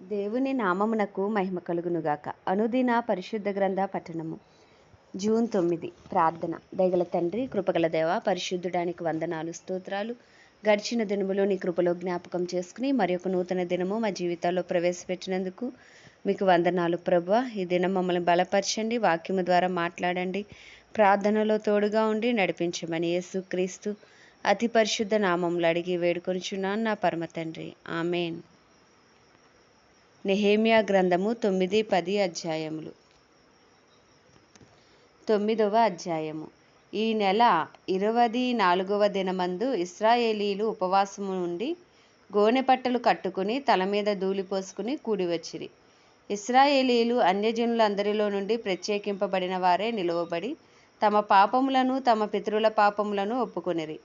దేవుని నామమునకు మహిమ కలుగునుగాక. అనుదిన పరిశుద్ధ గ్రంథ పఠనము జూన్ తొమ్మిది ప్రార్థన. దయగల తండ్రి కృపగల దేవ పరిశుద్ధుడానికి వందనాలు స్తోత్రాలు. గడిచిన దినములో నీ కృపలో జ్ఞాపకం చేసుకుని మరి ఒక నూతన దినము మా జీవితాల్లో ప్రవేశపెట్టినందుకు మీకు వందనాలు ప్రభా ఈ దినం మమ్మల్ని బలపరచండి వాక్యము ద్వారా మాట్లాడండి ప్రార్థనలో తోడుగా ఉండి నడిపించమని యేసుక్రీస్తు అతి పరిశుద్ధ నామంలో అడిగి వేడుకొనిచున్నాను నా పరమ తండ్రి. ఆమెన్. నెహేమియా గ్రంథము తొమ్మిది పది అధ్యాయములు. తొమ్మిదవ అధ్యాయము. ఈ నెల ఇరవది నాలుగవ దినమందు ఇస్రాయేలీలు ఉపవాసము నుండి గోనె పట్టలు కట్టుకుని తల మీద ధూళిపోసుకుని కూడివచ్చిరి. ఇస్రాయేలీలు అన్యజనులందరిలో నుండి ప్రత్యేకింపబడిన వారే నిలువబడి తమ పాపములను తమ పితరుల పాపములను ఒప్పుకొనిరి.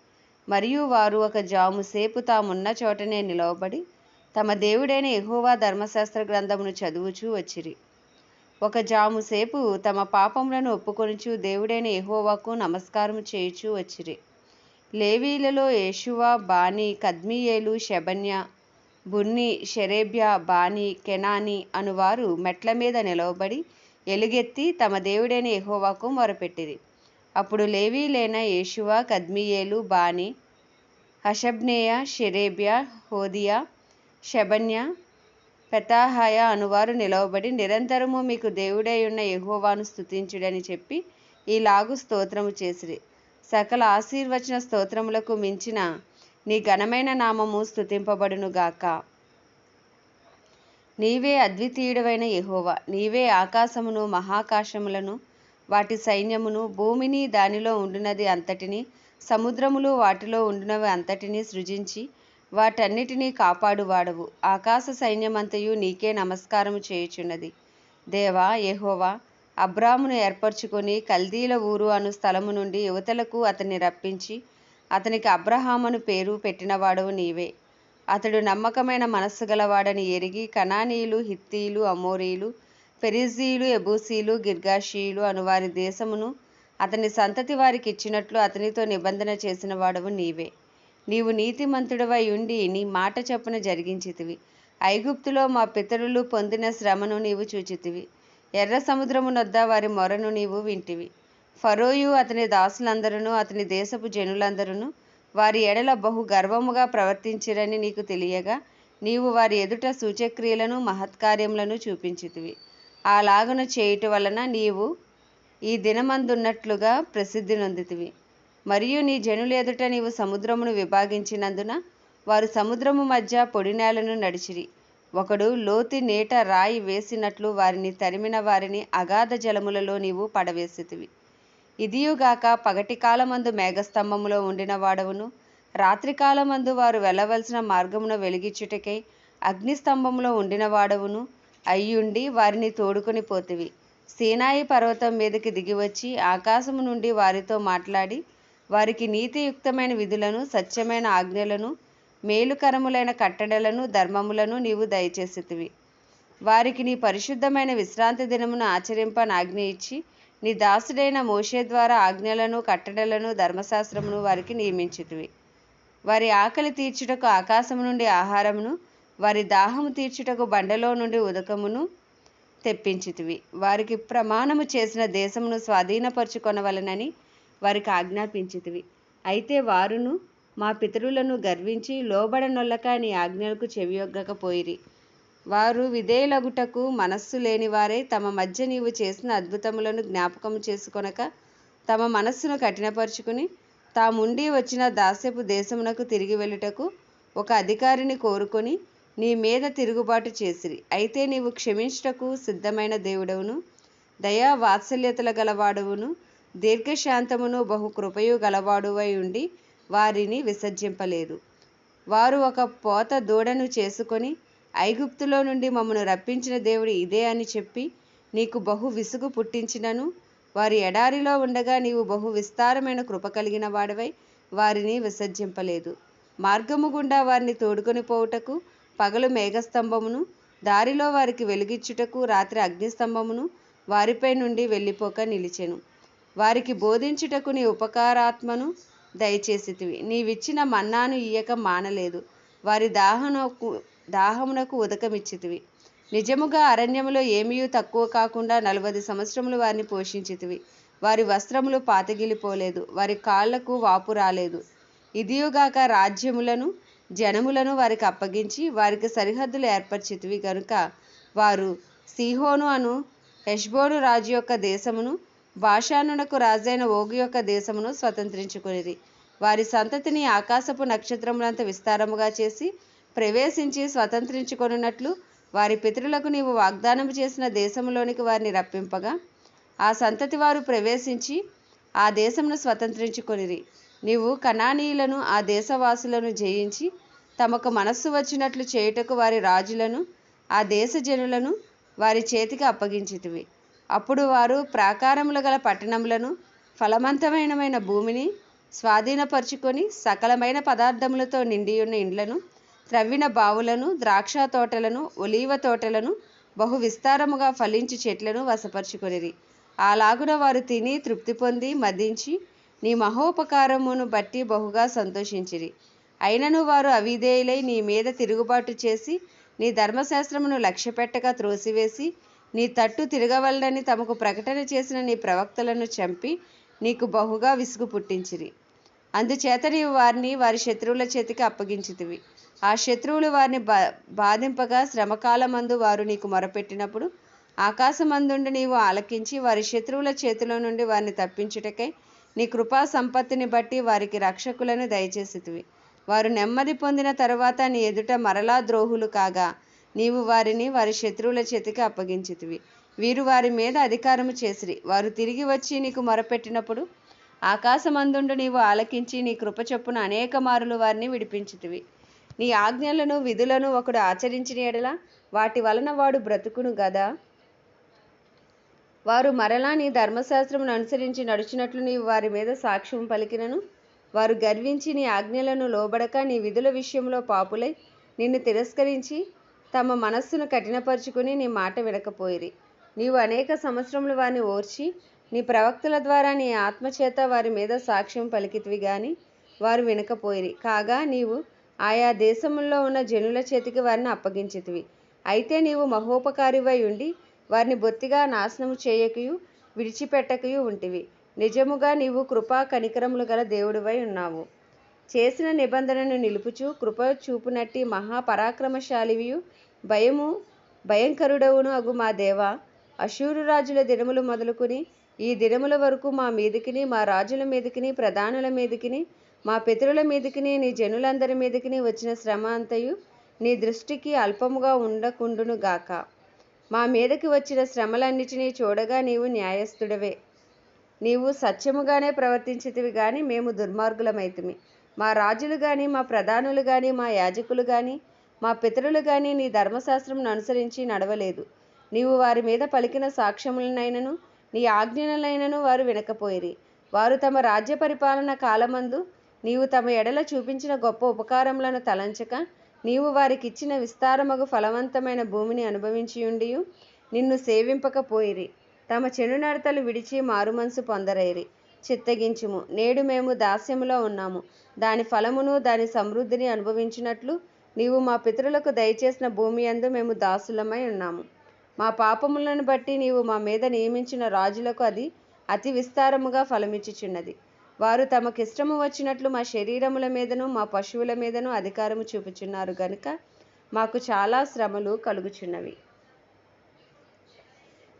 మరియు వారు ఒక జాము సేపు తామున్న చోటనే నిలవబడి తమ దేవుడైన ఎహోవా ధర్మశాస్త్ర గ్రంథమును చదువుచూ వచ్చిరి. ఒక జాము సేపు తమ పాపములను ఒప్పుకొనుచు దేవుడైన ఎహోవాకు నమస్కారం చేయుచు వచ్చిరి. లేవీలలో యేషువా బాని కద్మీయేలు శబన్య బున్ని షెరేబ్యా బాని కెనాని అనువారు మెట్ల మీద నిలవబడి ఎలుగెత్తి తమ దేవుడైన ఎహోవాకు మొరపెట్టిరి. అప్పుడు లేవీలైన యేషువా కద్మీయేలు బాని హషబ్నేయ షెరేబ్యా హోదియా శబన్య పెతాహాయ అనువారు నిలవబడి నిరంతరము మీకు దేవుడై ఉన్న స్థుతించుడని స్తుతించుడని చెప్పి ఈలాగు స్తోత్రము చేసిరి. సకల ఆశీర్వచన స్తోత్రములకు మించిన నీ ఘనమైన నామము స్థుతింపబడునుగాక నీవే అద్వితీయుడవైన యహోవా. నీవే ఆకాశమును మహాకాశములను వాటి సైన్యమును భూమిని దానిలో ఉండునది అంతటిని సముద్రములు వాటిలో ఉండునవి అంతటిని సృజించి వాటన్నిటినీ కాపాడువాడవు. ఆకాశ సైన్యమంతయు నీకే నమస్కారము చేయుచున్నది. దేవా యెహోవా అబ్రామును ఏర్పరచుకొని కల్దీల ఊరు అను స్థలము నుండి యువతలకు అతన్ని రప్పించి అతనికి అబ్రహామును పేరు పెట్టినవాడవు నీవే. అతడు నమ్మకమైన మనస్సు గలవాడని ఎరిగి కనానీయులు హిత్తీలు అమోరీలు పెరిజీలు ఎబూసీలు గిర్గాషీయులు అను వారి దేశమును అతని సంతతి వారికి ఇచ్చినట్లు అతనితో నిబంధన చేసిన వాడవు నీవే. నీవు నీతిమంతుడవై ఉండి నీ మాట చొప్పున జరిగించితివి. ఐగుప్తులో మా పితరులు పొందిన శ్రమను నీవు చూచితివి. ఎర్ర సముద్రమునొద్ద వారి మొరను నీవు వింటివి. ఫరోయు అతని దాసులందరూ అతని దేశపు జనులందరూ వారి ఎడల బహు గర్వముగా ప్రవర్తించిరని నీకు తెలియగా నీవు వారి ఎదుట సూచక్రియలను మహత్కార్యములను చూపించితివి. అలాగున చేయుట వలన నీవు ఈ దినమందున్నట్లుగా ప్రసిద్ధి నొందితివి. మరియు నీ జనుల ఎదుట నీవు సముద్రమును విభాగించినందున వారు సముద్రము మధ్య పొడి నేలను నడిచిరి. ఒకడు లోతి నేట రాయి వేసినట్లు వారిని తరిమిన వారిని అగాధ జలములలో నీవు పడవేసితివి. ఇదియుగాక పగటి కాలమందు మేఘస్తంభములో ఉండిన వాడవును రాత్రికాలమందు వారు వెళ్ళవలసిన మార్గమును వెలిగించుటకై అగ్నిస్తంభంలో ఉండిన వాడవును అయ్యుండి వారిని తోడుకొని పోతివి. సీనాయి పర్వతం మీదకి దిగివచ్చి ఆకాశము నుండి వారితో మాట్లాడి వారికి నీతియుక్తమైన విధులను సత్యమైన ఆజ్ఞలను మేలుకరములైన కట్టడలను ధర్మములను నీవు దయచేసితివి. వారికి నీ పరిశుద్ధమైన విశ్రాంతి దినమును ఆచరింపని ఆజ్ఞ ఇచ్చి నీ దాసుడైన మోషే ద్వారా ఆజ్ఞలను కట్టడలను ధర్మశాస్త్రమును వారికి నియమించితివి. వారి ఆకలి తీర్చుటకు ఆకాశము నుండి ఆహారమును వారి దాహము తీర్చుటకు బండలో నుండి ఉదకమును తెప్పించితివి. వారికి ప్రమాణము చేసిన దేశమును స్వాధీనపరుచుకొనవలనని వారికి ఆజ్ఞాపించితివి. అయితే వారును మా పితరులను గర్వించి లోబడనొల్లక నీ ఆజ్ఞలకు చెవియొగ్గకపోయిరి. వారు విధేయులగుటకు మనస్సు లేనివారే తమ మధ్య నీవు చేసిన అద్భుతములను జ్ఞాపకం చేసుకొనక తమ మనస్సును కఠినపరుచుకుని తాముండి వచ్చిన దాస్యపు దేశమునకు తిరిగి వెళ్ళుటకు ఒక అధికారిని కోరుకొని నీ మీద తిరుగుబాటు చేసిరి. అయితే నీవు క్షమించుటకు సిద్ధమైన దేవుడవును దయా వాత్సల్యతల గలవాడవును దీర్ఘశాంతమును బహు కృపయు గలవాడువై ఉండి వారిని విసర్జింపలేదు. వారు ఒక పోత దూడను చేసుకొని ఐగుప్తులో నుండి మమ్మను రప్పించిన దేవుడు ఇదే అని చెప్పి నీకు బహు విసుగు పుట్టించినను? వారి ఎడారిలో ఉండగా నీవు బహు విస్తారమైన కృప కలిగిన వాడవై వారిని విసర్జింపలేదు. మార్గము గుండా వారిని తోడుకొని పోవుటకు పగలు మేఘస్తంభమును దారిలో వారికి వెలుగిచ్చుటకు రాత్రి అగ్నిస్తంభమును వారిపై నుండి వెళ్ళిపోక నిలిచెను. వారికి బోధించుటకు నీ ఉపకారాత్మను దయచేసితివి. నీవిచ్చిన మన్నాను ఇయ్యక మానలేదు. వారి దాహనకు దాహమునకు ఉదకమిచ్చితివి. నిజముగా అరణ్యములో ఏమీ తక్కువ కాకుండా నలభై సంవత్సరములు వారిని పోషించితివి. వారి వస్త్రములు పాతగిలిపోలేదు. వారి కాళ్ళకు వాపు రాలేదు. ఇదియుగాక రాజ్యములను జనములను వారికి అప్పగించి వారికి సరిహద్దులు ఏర్పరిచితివి. గనుక వారు సిహోను అను హెష్బోను రాజు యొక్క దేశమును భాషానునకు రాజైన ఓగు యొక్క దేశమును స్వతంత్రించుకొనిరి. వారి సంతతిని ఆకాశపు నక్షత్రములంత విస్తారముగా చేసి ప్రవేశించి స్వతంత్రించుకొనున్నట్లు వారి పితరులకు నీవు వాగ్దానం చేసిన దేశంలోనికి వారిని రప్పింపగా ఆ సంతతి వారు ప్రవేశించి ఆ దేశమును స్వతంత్రించుకొనిరి. నీవు కణానీయులను ఆ దేశవాసులను జయించి తమకు మనస్సు వచ్చినట్లు చేయుటకు వారి రాజులను ఆ దేశ జనులను వారి చేతికి అప్పగించితివి. అప్పుడు వారు ప్రాకారములు గల పట్టణములను ఫలవంతమైన భూమిని స్వాధీనపరుచుకొని సకలమైన పదార్థములతో నిండియున్న ఇండ్లను త్రవ్విన బావులను ద్రాక్ష తోటలను ఒలీవ తోటలను బహు విస్తారముగా ఫలించి చెట్లను వశపరుచుకొనిరి. అలాగున వారు తిని తృప్తి పొంది మదించి నీ మహోపకారమును బట్టి బహుగా సంతోషించిరి. అయినను వారు అవిధేయులై నీ మీద తిరుగుబాటు చేసి నీ ధర్మశాస్త్రమును లక్ష్యపెట్టక త్రోసివేసి నీ తట్టు తిరగవలనని తమకు ప్రకటన చేసిన నీ ప్రవక్తలను చంపి నీకు బహుగా విసుగు పుట్టించిరి. అందుచేత నీవు వారిని వారి శత్రువుల చేతికి అప్పగించితివి. ఆ శత్రువులు వారిని బా బాధింపగా శ్రమకాలమందు వారు నీకు మొరపెట్టినప్పుడు ఆకాశమందుండి నీవు ఆలకించి వారి శత్రువుల చేతిలో నుండి వారిని తప్పించుటకై నీ కృపా సంపత్తిని బట్టి వారికి రక్షకులను దయచేసితివి. వారు నెమ్మది పొందిన తరువాత నీ ఎదుట మరలా ద్రోహులు కాగా నీవు వారిని వారి శత్రువుల చేతికి అప్పగించితివి. వీరు వారి మీద అధికారము చేసిరి. వారు తిరిగి వచ్చి నీకు మొరపెట్టినప్పుడు ఆకాశమందుండు నీవు ఆలకించి నీ కృప చొప్పున అనేక మారులు వారిని విడిపించితివి. నీ ఆజ్ఞలను విధులను ఒకడు ఆచరించిన ఎడల వాటి వలన వాడు బ్రతుకును గదా? వారు మరలా నీ ధర్మశాస్త్రమును అనుసరించి నడిచినట్లు నీవు వారి మీద సాక్ష్యం పలికినను. వారు గర్వించి నీ ఆజ్ఞలను లోబడక నీ విధుల విషయంలో పాపులై నిన్ను తిరస్కరించి తమ మనస్సును కఠినపరుచుకుని నీ మాట వినకపోయిరి. నీవు అనేక సంవత్సరములు వారిని ఓర్చి నీ ప్రవక్తల ద్వారా నీ ఆత్మచేత వారి మీద సాక్ష్యం పలికితివి గాని వారు వినకపోయిరి. కాగా నీవు ఆయా దేశముల్లో ఉన్న జనుల చేతికి వారిని అప్పగించితివి. అయితే నీవు మహోపకారివై ఉండి వారిని బొత్తిగా నాశనము చేయకయు విడిచిపెట్టకయు ఉంటివి. నిజముగా నీవు కృపా కనికరములు గల దేవుడివై ఉన్నావు. చేసిన నిబంధనను నిలుపుచు కృప చూపునట్టి మహాపరాక్రమశాలివియు. భయము భయంకరుడవును అగు మా దేవా. అశూరు రాజుల దినములు మొదలుకుని ఈ దినముల వరకు మా మీదికిని మా రాజుల మీదికిని ప్రధానుల మీదికిని మా పితరుల మీదికిని నీ జనులందరి మీదికిని వచ్చిన శ్రమ అంతయు నీ దృష్టికి అల్పముగా ఉండకుండును గాక. మా మీదకి వచ్చిన శ్రమలన్నిటినీ చూడగా నీవు న్యాయస్థుడవే. నీవు సత్యముగానే ప్రవర్తించితివి గాని మేము దుర్మార్గులమైతిమి. మా రాజులు కానీ మా ప్రధానులు కానీ మా యాజకులు కానీ మా పితరులు కానీ నీ ధర్మశాస్త్రంను అనుసరించి నడవలేదు. నీవు వారి మీద పలికిన సాక్ష్యములనైనను నీ ఆజ్ఞలనైనను వారు వినకపోయిరి. వారు తమ రాజ్య పరిపాలన కాలమందు నీవు తమ ఎడల చూపించిన గొప్ప ఉపకారములను తలంచక నీవు వారికిచ్చిన విస్తారమగు ఫలవంతమైన భూమిని అనుభవించియుండియు నిన్ను సేవింపకపోయిరి తమ చెడు నడతలు విడిచి మారుమనసు పొందరైరి. చిత్తగించుము. నేడు మేము దాస్యములో ఉన్నాము. దాని ఫలమును దాని సమృద్ధిని అనుభవించినట్లు నీవు మా పితరులకు దయచేసిన భూమి యందు మేము దాసులమై ఉన్నాము. మా పాపములను బట్టి నీవు మా మీద నియమించిన రాజులకు అది అతి విస్తారముగా ఫలమిచ్చుచున్నది. వారు తమకిష్టము వచ్చినట్లు మా శరీరముల మీదను మా పశువుల మీదను అధికారము చూపుచున్నారు గనుక మాకు చాలా శ్రమలు కలుగుచున్నవి.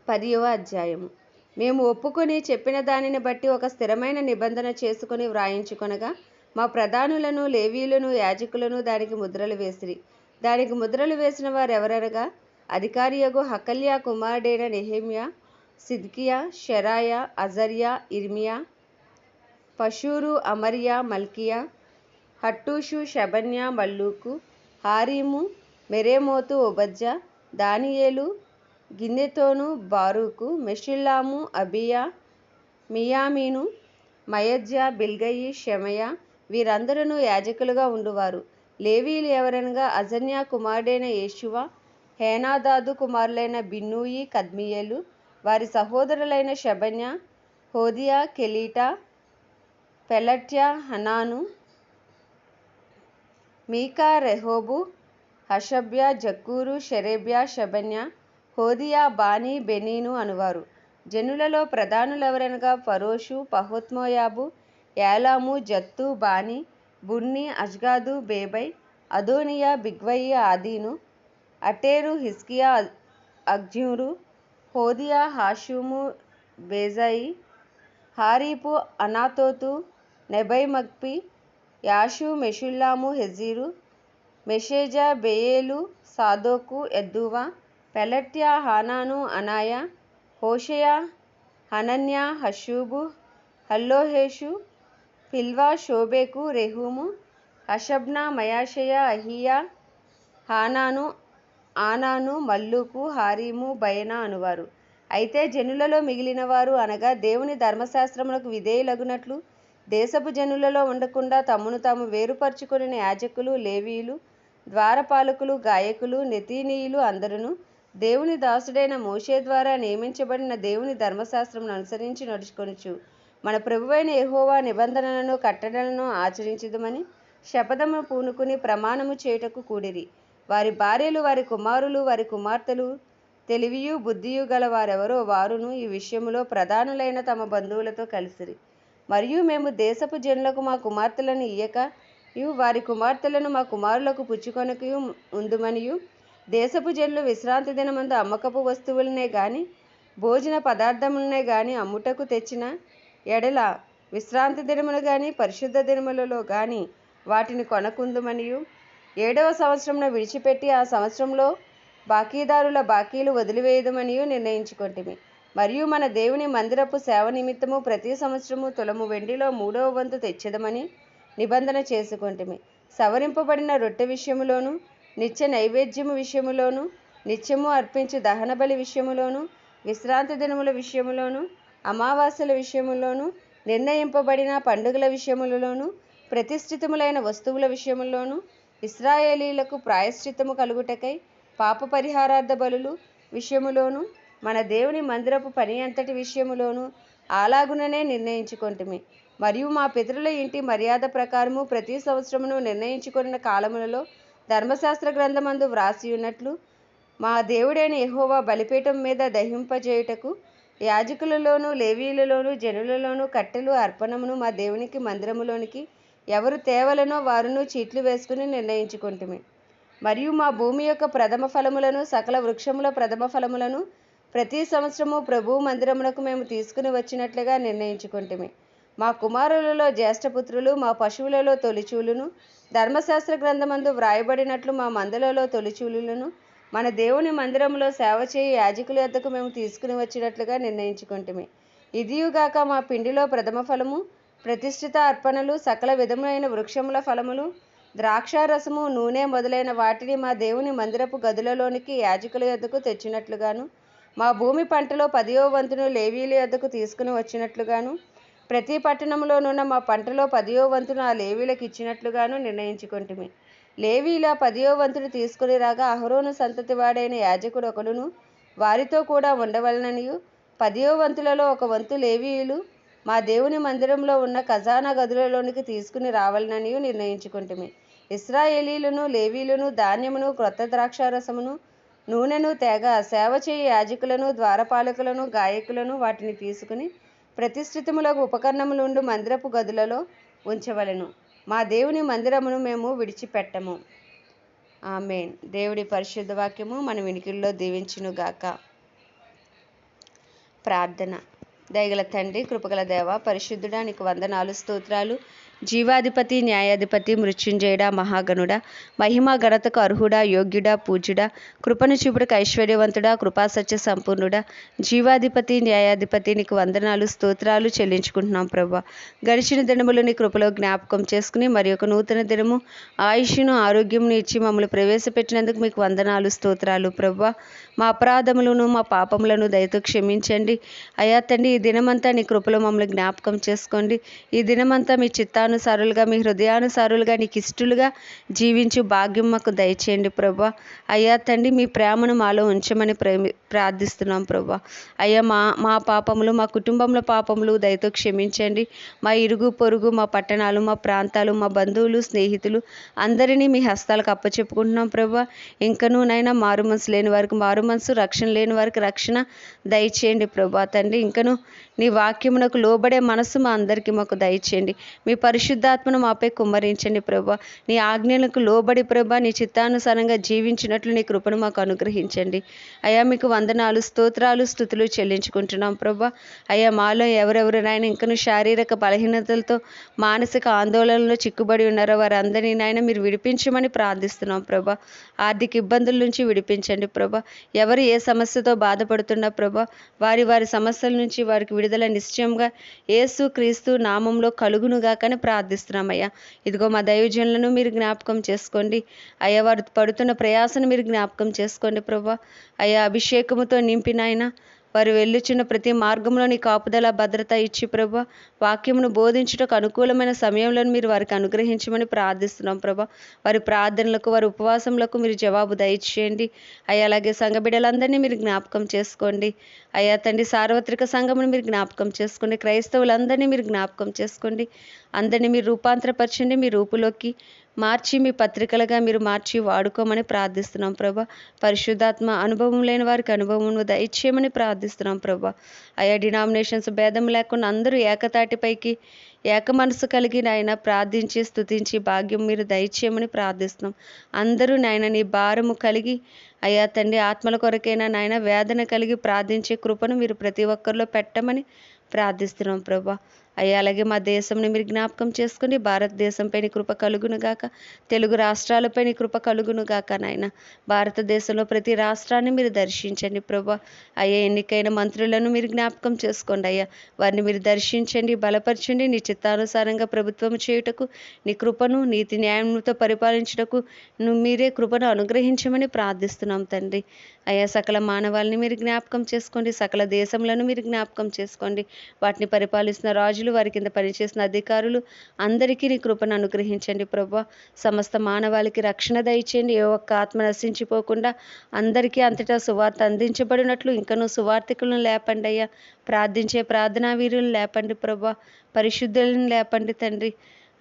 పదియవ అధ్యాయము. మేము ఒప్పుకొని చెప్పిన దానిని బట్టి ఒక స్థిరమైన నిబంధన చేసుకొని వ్రాయించుకొనగా మా ప్రధానులను లేవీలను యాజకులను దానికి ముద్రలు వేసిరి. దానికి ముద్రలు వేసిన వారు ఎవరనగా అధికారియగు హకల్యా కుమారుడైన నెహేమియా సిద్కియా షెరాయా అజర్యా ఇర్మియా పషూరు అమర్యా మల్కియా హట్టూషు షబన్యా మల్లూకు హారీము మెరేమోతు ఒబజ్జా దానియేలు గిన్నెతోను బారూకు మెషిల్లాము అబియా మియామీను మయజ్య బిల్గయి షెమయ వీరందరూ యాజకులుగా ఉండువారు. లేవీలు ఎవరనగా అజన్యా కుమారుడైన యేషువ హేనాదాదు కుమారులైన బిన్నూయి కద్మియేలు వారి సహోదరులైన షబన్య హోదియా కెలీటా పెలట్య హనాను మీకా రెహోబు హషబ్య జక్కూరు షెరేబ్య షబన్య హోదియా బానీ బెనీను అనువారు. జనులలో ప్రధానులెవరనగా ఫరోషు పహోత్మోయాబు ఏలాము జత్తు బాని బున్ని అజ్గాదు బేబై అదోనియా బిగ్వయి ఆదీను అటేరు హిస్కియా అగ్జ్యూరు హోదియా హాషుము బేజాయి హారీపు అనాతోతు నెబైమగ్పి యాషు మెషుల్లాము హెజీరు మెషేజా బేయేలు సాదోకు ఎద్దువా పెలట్యా హానాను అనాయ హోషయా హనన్యా హషూబు హల్లోహేషు పిల్వా షోబేకు రెహూము హషబ్నా మయాషయ అహియా హానాను ఆనాను మల్లుకు హారీము బయనా అనువారు. అయితే జనులలో మిగిలిన వారు అనగా దేవుని ధర్మశాస్త్రములకు విధేయులగునట్లు దేశపు జనులలో ఉండకుండా తమను తాము వేరుపరుచుకుని యాజకులు లేవీయులు ద్వారపాలకులు గాయకులు నెతీనీయులు అందరును దేవుని దాసుడైన మోషే ద్వారా నియమించబడిన దేవుని ధర్మశాస్త్రమును అనుసరించి నడుచుకొనుచు మన ప్రభువైన ఎహోవా నిబంధనలను కట్టడలను ఆచరించుదమని శపథము పూనుకుని ప్రమాణము చేయుటకు కూడిరి. వారి భార్యలు వారి కుమారులు వారి కుమార్తెలు తెలివియు బుద్ధియు గల వారెవరో వారును ఈ విషయములో ప్రధానులైన తమ బంధువులతో కలిసిరి. మరియు మేము దేశపు జనులకు మా కుమార్తెలను ఇయ్యక వారి కుమార్తెలను మా కుమారులకు పుచ్చుకొనకయు ఉందుమనియు దేశపు జనులు విశ్రాంతి దినమందు అమ్మకపు వస్తువులనే గాని భోజన పదార్థములనే గాని అమ్ముటకు తెచ్చిన ఎడల విశ్రాంతి దినములు గాని పరిశుద్ధ దినములలో గాని వాటిని కొనకుందుమనియు. ఏడవ సంవత్సరంను విడిచిపెట్టి ఆ సంవత్సరంలో బాకీదారుల బాకీలు వదిలివేయదమనియు నిర్ణయించుకొంటిమి. మరియు మన దేవుని మందిరపు సేవ నిమిత్తము ప్రతి సంవత్సరము తులము వెండిలో మూడవ వంతు తెచ్చదమని నిబంధన చేసుకొంటిమి. సవరింపబడిన రొట్టె విషయములోనూ నిత్య నైవేద్యము విషయములోను నిత్యము అర్పించు దహనబలి విషయములోను విశ్రాంతి దినముల విషయములోను అమావాస్యల విషయములోను నిర్ణయింపబడిన పండుగల విషయములలోను ప్రతిష్ఠితములైన వస్తువుల విషయములోను ఇస్రాయేలీలకు ప్రాయశ్చిత్తము కలుగుటకై పాప పరిహారార్థ బలులు విషయములోను మన దేవుని మందిరపు పని అంతటి విషయములోను అలాగుననే నిర్ణయించుకొంటిమి. మరియు మా పితరుల ఇంటి మర్యాద ప్రకారము ప్రతి సంవత్సరమును నిర్ణయించుకున్న కాలములలో ధర్మశాస్త్ర గ్రంథమందు వ్రాసి ఉన్నట్లు మా దేవుడైన ఎహోవా బలిపీఠం మీద దహింపజేయుటకు యాజకులలోనూ లేవీలలోనూ జనులలోనూ కట్టెలు అర్పణమును మా దేవునికి మందిరములోనికి ఎవరు తేవలనో వారును చీట్లు వేసుకుని నిర్ణయించుకుంటుమి. మరియు మా భూమి యొక్క ప్రథమ ఫలములను సకల వృక్షముల ప్రథమ ఫలములను ప్రతి సంవత్సరము ప్రభు మందిరమునకు మేము తీసుకుని వచ్చినట్లుగా నిర్ణయించుకుంటుమి. మా కుమారులలో జ్యేష్ఠపుత్రులు మా పశువులలో తొలిచూలును ధర్మశాస్త్ర గ్రంథమందు వ్రాయబడినట్లు మా మందలలో తొలిచూలులను మన దేవుని మందిరంలో సేవ చేయి యాజకుల యొద్దకు మేము తీసుకుని వచ్చినట్లుగా నిర్ణయించుకుంటుమి. ఇదియుగాక మా పిండిలో ప్రథమ ఫలము ప్రతిష్ఠిత అర్పణలు సకల విధములైన వృక్షముల ఫలములు ద్రాక్షారసము నూనె మొదలైన వాటిని మా దేవుని మందిరపు గదులలోనికి యాజకుల యొద్దకు తెచ్చినట్లుగాను మా భూమి పంటలో పదియో వంతును లేవీల యొద్దకు తీసుకుని వచ్చినట్లుగాను ప్రతి పట్టణంలోనున్న మా పంటలో పదియో వంతును ఆ లేవీలకు ఇచ్చినట్లుగాను నిర్ణయించుకుంటుమి. లేవీలా పదియో వంతును తీసుకుని రాగా అహరోను సంతతి వాడైన యాజకుడు ఒకడును వారితో కూడా ఉండవలననియు. పదియో వంతులలో ఒక వంతు లేవీయులు మా దేవుని మందిరంలో ఉన్న ఖజానా గదులలోనికి తీసుకుని రావాలననియు నిర్ణయించుకుంటుమి. ఇస్రాయేలీలను లేవీలను ధాన్యమును క్రొత్త ద్రాక్షారసమును నూనెను తేగ సేవ చేయి యాజకులను ద్వారపాలకులను గాయకులను వాటిని తీసుకుని ప్రతిష్ఠితములకు ఉపకరణములుండు మందిరపు గదులలో ఉంచవలెను. మా దేవుని మందిరమును మేము విడిచిపెట్టము. ఆమెన్. దేవుడి పరిశుద్ధ వాక్యము మన వినికిల్లో దీవించునుగాక. ప్రార్థన. దయగల తండ్రి కృపగల దేవ పరిశుద్ధుడానికి వందనాలు స్తోత్రాలు. జీవాధిపతి న్యాయాధిపతి మృత్యుంజయుడ మహాగణుడ మహిమ ఘనతకు అర్హుడా యోగ్యుడా పూజ్యుడా కృపను చూపుడుకు ఐశ్వర్యవంతుడా కృపాసత్య సంపూర్ణుడా జీవాధిపతి న్యాయాధిపతి నీకు వందనాలు స్తోత్రాలు చెల్లించుకుంటున్నాం ప్రభా. గడిచిన దినములు నీ కృపలో జ్ఞాపకం చేసుకుని మరి ఒక నూతన దినము ఆయుష్ను ఆరోగ్యంను ఇచ్చి మమ్మల్ని ప్రవేశపెట్టినందుకు మీకు వందనాలు స్తోత్రాలు ప్రభా. మా అపరాధములను మా పాపములను దయతో క్షమించండి. అయా తండ్రి ఈ దినమంతా నీ కృపలో మమ్మల్ని జ్ఞాపకం చేసుకోండి. ఈ దినమంతా మీ ఇష్టానుసారులుగా మీ హృదయానుసారులుగా నీకు ఇష్టలుగా జీవించు భాగ్యం మాకు దయచేయండి ప్రభా. అయ్యా తండ్రి మీ ప్రేమను మాలో ఉంచమని ప్రార్థిస్తున్నాం ప్రభా. అయ్యా మా మా పాపములు మా కుటుంబంలో పాపములు దయతో క్షమించండి. మా ఇరుగు పొరుగు మా పట్టణాలు మా ప్రాంతాలు మా బంధువులు స్నేహితులు అందరినీ మీ హస్తాలకు అప్పచెప్పుకుంటున్నాం ప్రభా. ఇంకనూ నైనా మారు మనసు లేని వారికి మారు మనసు రక్షణ లేని వారికి రక్షణ దయచేయండి ప్రభా తండ్రి. ఇంకను నీ వాక్యమునకు లోబడే మనసు మా అందరికీ మాకు దయచేయండి. మీ పరిశుద్ధాత్మను మాపై కుమ్మరించండి ప్రభా. నీ ఆజ్ఞలకు లోబడి ప్రభా నీ చిత్తానుసారంగా జీవించినట్లు నీ కృపను మాకు అనుగ్రహించండి. అయ్యా మీకు వందనాలు స్తోత్రాలు స్థుతులు చెల్లించుకుంటున్నాం ప్రభా. అయ్యా మాలో ఎవరెవరినైనా ఇంకను శారీరక బలహీనతలతో మానసిక ఆందోళనలో చిక్కుబడి ఉన్నారో వారందరినీ నాయన మీరు విడిపించమని ప్రార్థిస్తున్నాం ప్రభా. ఆర్థిక ఇబ్బందుల నుంచి విడిపించండి ప్రభా. ఎవరు ఏ సమస్యతో బాధపడుతున్నా ప్రభా వారి వారి సమస్యల నుంచి వారికి విడుదల నిశ్చయంగా యేసు క్రీస్తు నామంలో కలుగునుగాకని ప్రార్థిస్తున్నామయ్యా. ఇదిగో మా దైవజనులను మీరు జ్ఞాపకం చేసుకోండి. అయ్యా వారు పడుతున్న ప్రయాసను మీరు జ్ఞాపకం చేసుకోండి ప్రభా. అయ్యా అభిషేకముతో నింపినాయన. వారు వెళ్ళుచున్న ప్రతి మార్గంలో నీ కాపుదల భద్రత ఇచ్చి ప్రభా వాక్యమును బోధించుటకు అనుకూలమైన సమయంలో మీరు వారికి అనుగ్రహించమని ప్రార్థిస్తున్నాం ప్రభా. వారి ప్రార్థనలకు వారి ఉపవాసములకు మీరు జవాబు దయచేయండి. అయ్యా అలాగే సంఘ బిడ్డలందరినీ మీరు జ్ఞాపకం చేసుకోండి. అయ్యా తండ్రి సార్వత్రిక సంఘమును మీరు జ్ఞాపకం చేసుకోండి. క్రైస్తవులందరినీ మీరు జ్ఞాపకం చేసుకోండి. అందరినీ మీరు రూపాంతరపరచండి. మీ రూపులోకి మార్చి మీ పత్రికలుగా మీరు మార్చి వాడుకోమని ప్రార్థిస్తున్నాం ప్రభా. పరిశుద్ధాత్మ అనుభవం లేని వారికి అనుభవం దయచేయమని ప్రార్థిస్తున్నాం ప్రభా. అయా డినామినేషన్స్ భేదం లేకుండా అందరూ ఏకతాటిపైకి ఏక మనసు కలిగి నాయన ప్రార్థించి స్థుతించి భాగ్యం మీరు దయచేయమని ప్రార్థిస్తున్నాం. అందరూ నాయన నీ భారము కలిగి అయ్యా తండ్రి ఆత్మల కొరకైనా నాయన వేదన కలిగి ప్రార్థించే కృపను మీరు ప్రతి ఒక్కరిలో పెట్టమని ప్రార్థిస్తున్నాం ప్రభా. అయ్యా అలాగే మా దేశంని మీరు జ్ఞాపకం చేసుకుని భారతదేశంపై నీ కృప కలుగునుగాక తెలుగు రాష్ట్రాలపై నీ కృప కలుగునుగాక నాయన. భారతదేశంలో ప్రతి రాష్ట్రాన్ని మీరు దర్శించండి ప్రభా. అయ్యా ఎన్నికైన మంత్రులను మీరు జ్ఞాపకం చేసుకోండి అయ్యా. వారిని మీరు దర్శించండి బలపరచండి నీ చిత్తానుసారంగా ప్రభుత్వం చేయుటకు నీ కృపను నీతి న్యాయంతో పరిపాలించుటకు నువ్వు మీరే కృపను అనుగ్రహించమని ప్రార్థిస్తున్నాం తండ్రి. అయ్యా సకల మానవాళ్ళని మీరు జ్ఞాపకం చేసుకోండి సకల దేశంలను మీరు జ్ఞాపకం చేసుకోండి. వాటిని పరిపాలిస్తున్న రాజులు వారి కింద పనిచేసిన అధికారులు అందరికీ నీ కృపను అనుగ్రహించండి ప్రభా. సమస్త మానవాళికి రక్షణ దయచేయండి. ఏ ఒక్క ఆత్మ నశించిపోకుండా అందరికీ అంతటా సువార్త అందించబడినట్లు ఇంకనూ సువార్థికులను లేపండి అయ్యా. ప్రార్థించే ప్రార్థనా వీరులను లేపండి ప్రభా. పరిశుద్ధులను లేపండి తండ్రి.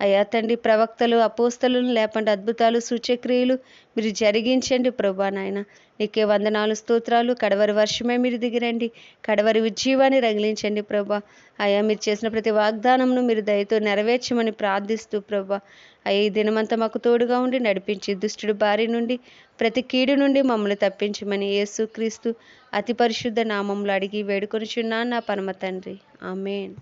అయ్యా తండ్రి ప్రవక్తలు అపోస్తలను లేపండి అద్భుతాలు సూచక్రియలు మీరు జరిగించండి ప్రభా నాయన. నీకే వందనాలు స్తోత్రాలు. కడవరి వర్షమే మీరు దిగిరండి. కడవరి ఉజ్జీవాన్ని రగిలించండి ప్రభా. అయ్యా మీరు చేసిన ప్రతి వాగ్దానంను మీరు దయతో నెరవేర్చమని ప్రార్థిస్తూ ప్రభా. అయ్యా ఈ దినమంతా మాకు తోడుగా ఉండి నడిపించి దుష్టుడు బారి నుండి ప్రతి కీడు నుండి మమ్మల్ని తప్పించమని యేసు క్రీస్తు అతి పరిశుద్ధ నామంలో అడిగి వేడుకొనిచున్నాను నా పరమ తండ్రి. ఆమెన్.